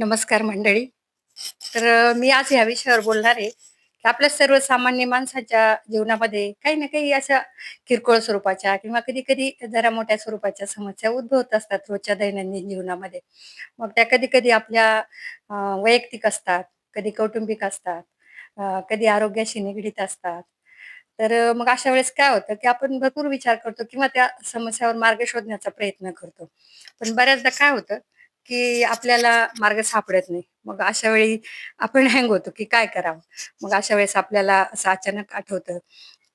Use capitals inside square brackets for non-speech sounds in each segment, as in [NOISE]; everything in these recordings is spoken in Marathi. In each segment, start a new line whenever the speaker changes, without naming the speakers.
नमस्कार मंडळी. तर मी आज ह्या विषयावर बोलणार आहे. की आपल्या सर्वसामान्य माणसाच्या जीवनामध्ये काही ना काही अशा किरकोळ स्वरूपाच्या किंवा कधी कधी जरा मोठ्या स्वरूपाच्या समस्या उद्भवत असतात रोजच्या दैनंदिन जीवनामध्ये. मग त्या कधी कधी आपल्या वैयक्तिक असतात कधी कौटुंबिक असतात कधी आरोग्याशी निगडीत असतात. तर मग अशा वेळेस काय होतं की आपण भरपूर विचार करतो किंवा त्या समस्यावर मार्ग शोधण्याचा प्रयत्न करतो. पण बऱ्याचदा काय होतं की आपल्याला मार्ग सापडत नाही. मग अशा वेळी आपण हँग होतो की काय करावं? मग अशा वेळेस आपल्याला असं अचानक आठवतं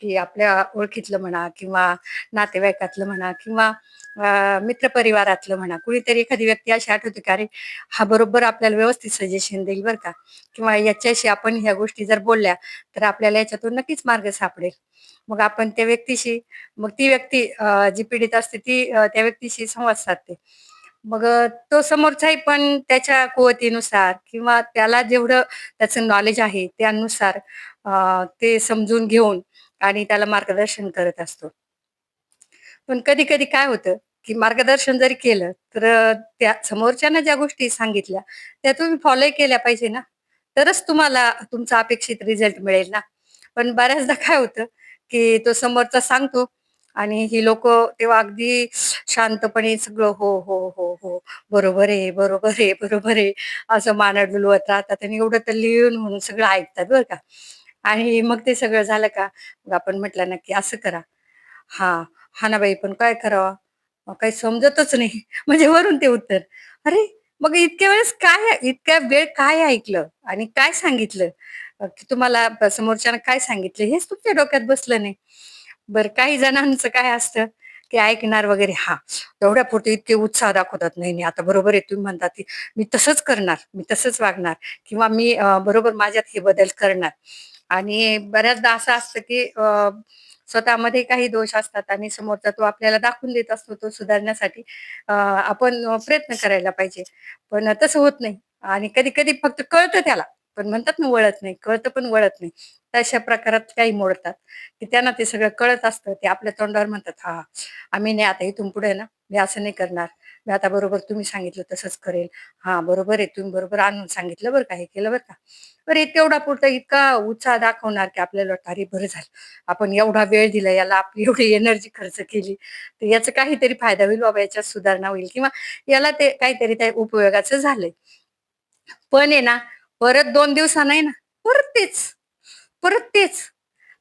की आपल्या ओळखीतलं म्हणा किंवा नातेवाईकातलं म्हणा किंवा मित्रपरिवारातलं म्हणा कुणीतरी एखादी व्यक्ती अशी आठवते की अरे हा बरोबर आपल्याला व्यवस्थित सजेशन देईल बरं का? किंवा याच्याशी आपण ह्या गोष्टी जर बोलल्या तर आपल्याला याच्यातून नक्कीच मार्ग सापडेल. मग आपण त्या व्यक्तीशी मग ती व्यक्ती जी पीडित असते ती त्या व्यक्तीशी संवाद साधते. मग तो समोरचाही पण त्याच्या कुवतीनुसार किंवा त्याला जेवढं त्याचं नॉलेज आहे त्यानुसार अ, ते समजून घेऊन आणि त्याला मार्गदर्शन करत असतो. पण कधी-कधी काय होतं, की मार्गदर्शन जरी केलं, तर अ, त्या समोरच्यानं ज्या गोष्टी सांगितल्या, त्या तुम्ही फॉलोही केल्या पाहिजे ना. तरच तुम्हाला तुमचा अपेक्षित रिझल्ट मिळेल ना. पण बऱ्याचदा काय होतं, की तो समोरचा सांगतो आणि ही लोक तेव्हा अगदी शांतपणे सगळं हो, हो, हो, हो, बरोबर आहे, बरोबर आहे, बरोबर आहे, असं माना डुलवत राहतात आणि एवढं तर लिहून म्हणून सगळं ऐकतात बरं का. आणि मग ते सगळं झालं का, मग आपण म्हटलं नक्की असं करा. हा हा ना बाई, पण काय करावं? काही समजतच नाही. [LAUGHS] म्हणजे वरून ते उत्तर. अरे, मग इतक्या वेळेस काय इतक्या वेळ काय ऐकलं आणि काय सांगितलं? की तुम्हाला समोरच्यानं काय सांगितलं हेच तुमच्या डोक्यात बसलं नाही. बर काही जणांचं काय असतं, की ऐकणार वगैरे हां, तेवढ्यापुरते इतके उत्साह दाखवतात. नाही, नाही, आता बरोबर आहे तुम्ही म्हणता की मी तसंच करणार, मी तसंच वागणार किंवा मी बरोबर माझ्यात हे बदल करणार. आणि बऱ्याचदा असं असतं, की स्वतःमध्ये काही दोष असतात आणि समोरचा तो आपल्याला दाखवून देत असतो तो सुधारण्यासाठी आपण प्रयत्न करायला पाहिजे. पण तसं होत नाही आणि कधी-कधी फक्त कळतं त्याला, पण म्हणतात ना वळत नाही, कळतं पण वळत नाही. तशा प्रकारात काही मोडतात, की त्यांना ते सगळं कळत असतं. ते आपल्या तोंडावर म्हणतात, हा आम्ही नाही आता इथून पुढे ना, मी असं नाही करणार. मी आता बरोबर तुम्ही सांगितलं तसंच करेल. हा बरोबर आहे. तुम्ही बरोबर आणून सांगितलं बरं का, हे केलं बरं का." तर तेवढा पुरता इतका उत्साह दाखवणार, की आपल्याला वाटतं, "अरे बरं झालं. आपण एवढा वेळ दिला याला, आपली [LAUGHS] एवढी एनर्जी खर्च केली, तर याचा काहीतरी फायदा होईल बाबा, याच्यात सुधारणा होईल किंवा याला ते काहीतरी त्या उपयोगाचं झालंय." पण आहे ना, परत 2 दिवसानं आहे ना, परत तेच, परत तेच.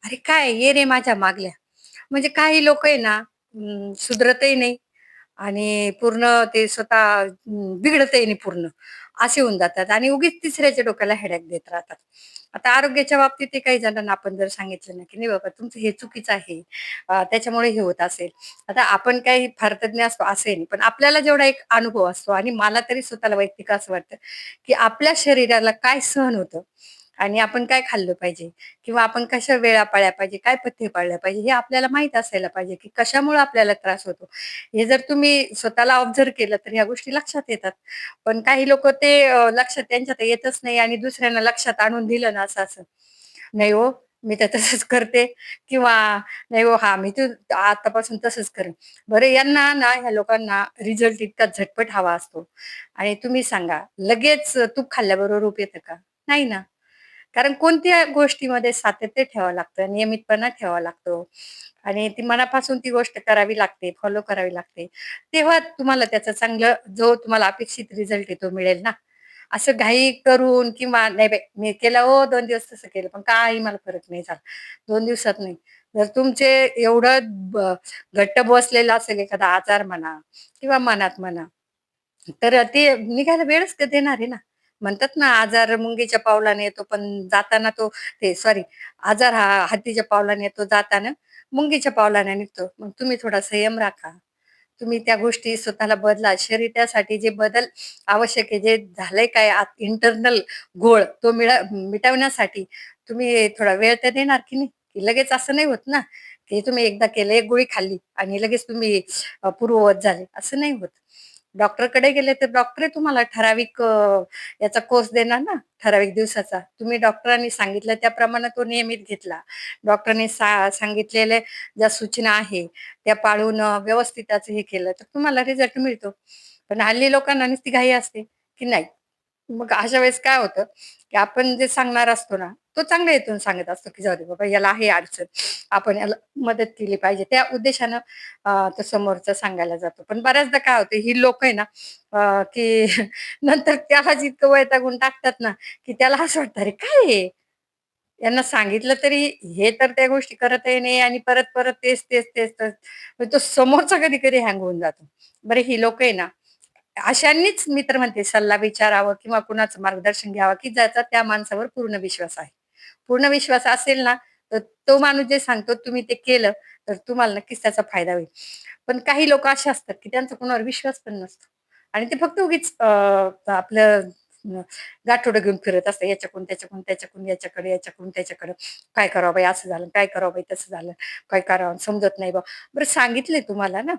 अरे काय, ये रे माझ्या मागल्या. म्हणजे काही लोक आहे ना, सुधरतही नाही आणि पूर्ण ते स्वतः बिघडतही नाही पूर्ण. असे होऊन जातात आणि उगीच तिसऱ्याच्या डोक्याला हेडॅक देत राहतात. आता आरोग्याच्या बाबतीत ते काही जणांना आपण जर सांगितलं ना, की "नाही बाबा तुमचं हे चुकीचं आहे. त्याच्यामुळे हे होत असेल." आता आपण काही फार तज्ञ असतो असे नाही. पण आपल्याला जेवढा एक अनुभव असतो आणि मला तरी स्वतःला वैयक्तिक असं वाटतं, की आपल्या शरीराला काय सहन होतं आणि आपण काय खाल्लं पाहिजे किंवा आपण कशा वेळा पाळल्या पाहिजे, काय पथ्य पाळल्या पाहिजे, हे आपल्याला माहीत असायला पाहिजे, की कशामुळे आपल्याला त्रास होतो. हे जर तुम्ही स्वतःला ऑब्झर्व्ह केलं, तर ह्या गोष्टी लक्षात येतात. पण काही लोक ते अ, लक्षात त्यांच्यात येतच नाही आणि दुसऱ्यांना लक्षात आणून दिलं ना असं-असं, "नाही हो, मी तर तसंच करते" किंवा "नाही हो, हा मी तू आतापासून तसंच करेन." बरं यांना ना, ह्या लोकांना रिझल्ट इतका झटपट हवा असतो आणि तुम्ही सांगा, लगेच तूप खाल्ल्याबरोबर रूप येतं का? नाही ना. कारण कोणत्या गोष्टीमध्ये सातत्य ठेवावं लागतं, नियमितपणा ठेवावा लागतो आणि ती मनापासून ती गोष्ट करावी लागते, फॉलो करावी लागते. तेव्हा तुम्हाला त्याचा चांगलं जो तुम्हाला अपेक्षित रिझल्ट आहे तो मिळेल ना. असं घाई करून किंवा नाही बाई मी केलं हो दोन दिवस तसं केलं, पण काही मला फरक नाही झाला. दोन दिवसात नाही. जर तुमचे एवढं घट्ट बसलेलं असेल एखादा आजार म्हणा किंवा मनात म्हणा, तर ते निघायला वेळच देणार आहे ना. म्हणतात ना, आजार मुंगीच्या पावलाने येतो, पण जाताना तो ते सॉरी आजार हा हत्तीच्या पावलाने येतो, जाताना मुंगीच्या पावलाने निघतो. मग तुम्ही थोडा संयम राखा. तुम्ही त्या गोष्टी स्वतःला बदला. शरीर त्यासाठी जे बदल आवश्यक आहे, जे झालंय काय आत इंटरनल घोळ तो मिळा मिटवण्यासाठी तुम्ही थोडा वेळ तर देणार की नाही? की लगेच असं नाही होत ना, की तुम्ही एकदा केलं, एक गोळी खाल्ली आणि लगेच तुम्ही पूर्ववत झाले, असं नाही होत. डॉक्टरकडे गेले तर डॉक्टर तुम्हाला ठराविक याचा कोर्स देणार ना, ठराविक दिवसाचा. तुम्ही डॉक्टरांनी सांगितलं त्याप्रमाणे तो नियमित घेतला. डॉक्टरने सा सांगितलेल्या ज्या सूचना आहे, त्या पाळून व्यवस्थित त्याचं हे केलं, तर तुम्हाला रिझल्ट मिळतो. पण हल्ली लोकांना नुसती घाई असते, की नाही मग अशा वेळेस काय होतं, की आपण जे सांगणार असतो ना, तो चांगल्या हेतून सांगत असतो, की जाऊ दे बाबा याला आहे अडचण, आपण याला मदत केली पाहिजे. त्या उद्देशानं तो समोरचा सांगायला जातो. पण बऱ्याचदा काय होतं, ही लोक आहे ना, की [LAUGHS] नंतर त्यालाच इतकं वैतागून टाकतात ना, की त्याला असं वाटतं, "अरे काय हे? यांना सांगितलं तरी हे तर त्या गोष्टी करतही नाही आणि परत-परत तेच, तेच, तेच, तेच." तो समोरचा कधी-कधी हँग होऊन जातो. बरे ही लोक आहे ना, अशांनीच मी तर म्हणते सल्ला विचारावं किंवा कुणाचं मार्गदर्शन घ्यावं, की ज्याचा त्या माणसावर पूर्ण विश्वास आहे. पूर्ण विश्वास असेल ना, तर तो माणूस जे सांगतो तुम्ही ते केलं, तर तुम्हाला नक्कीच त्याचा फायदा होईल. पण काही लोक असे असतात, की त्यांचा कोणावर विश्वास पण नसतो आणि ते फक्त उगीच आपलं गाठोडं घेऊन फिरत असतात. याच्याकडून त्याच्याकडून, त्याच्याकडून याच्याकडे, याच्याकडून त्याच्याकडे. काय करावं बाई असं झालं, काय करावं बाई तसं झालं, काय करावं समजत नाही बा. बरं सांगितलंय तुम्हाला ना,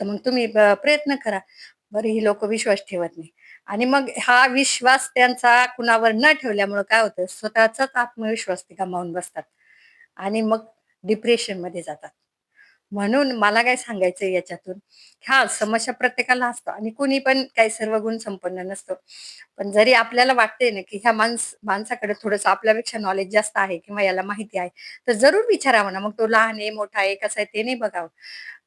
तर मग तुम्ही प्रयत्न करा. बरं ही लोक विश्वास ठेवत नाही आणि मग हा विश्वास त्यांचा कुणावर न ठेवल्यामुळे काय होतं, स्वतःचाच आत्मविश्वास ते गमावून बसतात आणि मग डिप्रेशनमध्ये जातात. म्हणून मला काय सांगायचंय याच्यातून, हा समस्या प्रत्येकाला असतो आणि कुणी पण काही सर्व गुण संपन्न नसतो पण जरी आपल्याला वाटते ना, की ह्या माणस माणसाकडे थोडस आपल्यापेक्षा नॉलेज जास्त आहे किंवा याला माहिती आहे, तर जरूर विचारावं ना. मग तो लहान आहे, मोठा आहे, कसा आहे ते नाही बघावं.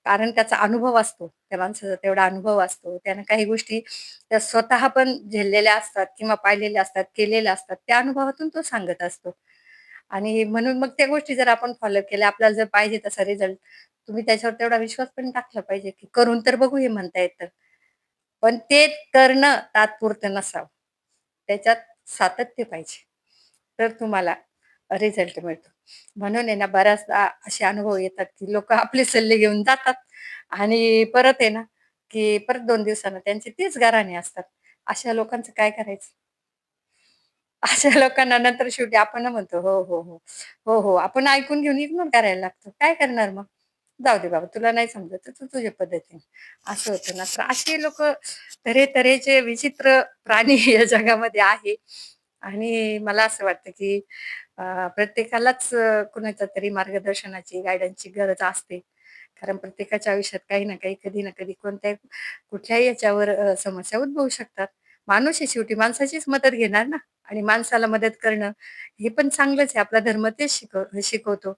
कारण त्याचा अनुभव असतो. त्या माणसाचा तेवढा अनुभव असतो. त्यानं काही गोष्टी त्या स्वतः पण झेललेल्या असतात किंवा पाहिलेल्या असतात, केलेल्या असतात. त्या अनुभवातून तो सांगत असतो. आणि म्हणून मग त्या गोष्टी जर आपण फॉलो केल्या, आपल्याला जर पाहिजे तसा रिझल्ट, तुम्ही त्याच्यावर तेवढा विश्वास पण टाकला पाहिजे, की करून तर बघू हे म्हणता येतं. पण ते करणं तात्पुरतं नसावं. त्याच्यात सातत्य पाहिजे. तर तुम्हाला रिझल्ट मिळतो. म्हणून आहे ना बऱ्याचदा असे अनुभव येतात, की लोकं आपले सल्ले घेऊन जातात आणि परत आहे ना, की परत दोन दिवसानं त्यांचे तेच गाराणे असतात. अशा लोकांचं काय करायचं? अशा लोकांना नंतर शेवटी आपण म्हणतो, "हो, हो, हो. हो, हो." आपण ऐकून घेऊन इग्नोर करायला लागतो. काय करणार मग? जाऊ दे बाबा, तुला नाही समजत तर तू तुझ्या पद्धतीने. असं होतं ना. तर असे लोक तऱ्हे-तऱ्हेचे विचित्र प्राणी [LAUGHS] या जगामध्ये आहे आणि मला असं वाटतं, की प्रत्येकालाच कुणाच्या तरी मार्गदर्शनाची, गायडन्सची गरज असते. कारण प्रत्येकाच्या आयुष्यात काही ना काही, कधी ना कधी कोणत्या कुठल्याही याच्यावर समस्या उद्भवू शकतात. माणूस आहे शेवटी, माणसाचीच मदत घेणार ना आणि माणसाला मदत करणं हे पण चांगलंच आहे. आपला धर्म तेच शिकव शिकवतो,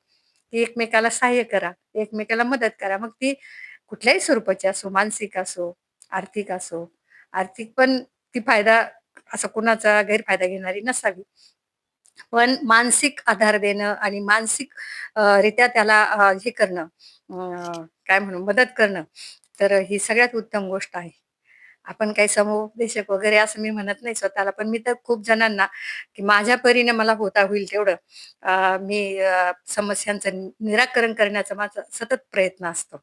की एकमेकाला सहाय्य करा, एकमेकाला मदत करा. मग ती कुठल्याही स्वरूपाची असो, मानसिक असो, आर्थिक असो. आर्थिक पण ती फायदा असा कुणाचा गैरफायदा घेणारी नसावी. पण मानसिक आधार देणं आणि मानसिक रित्या त्याला हे करणं काय म्हणू मदत करणं, तर ही सगळ्यात उत्तम गोष्ट आहे. आपण काही समुपदेशक वगैरे असं मी म्हणत नाही स्वतःला, पण मी तर खूप जणांना, की माझ्या परीने मला होता होईल तेवढं मी समस्यांचं निराकरण करण्याचा माझा सतत प्रयत्न असतो.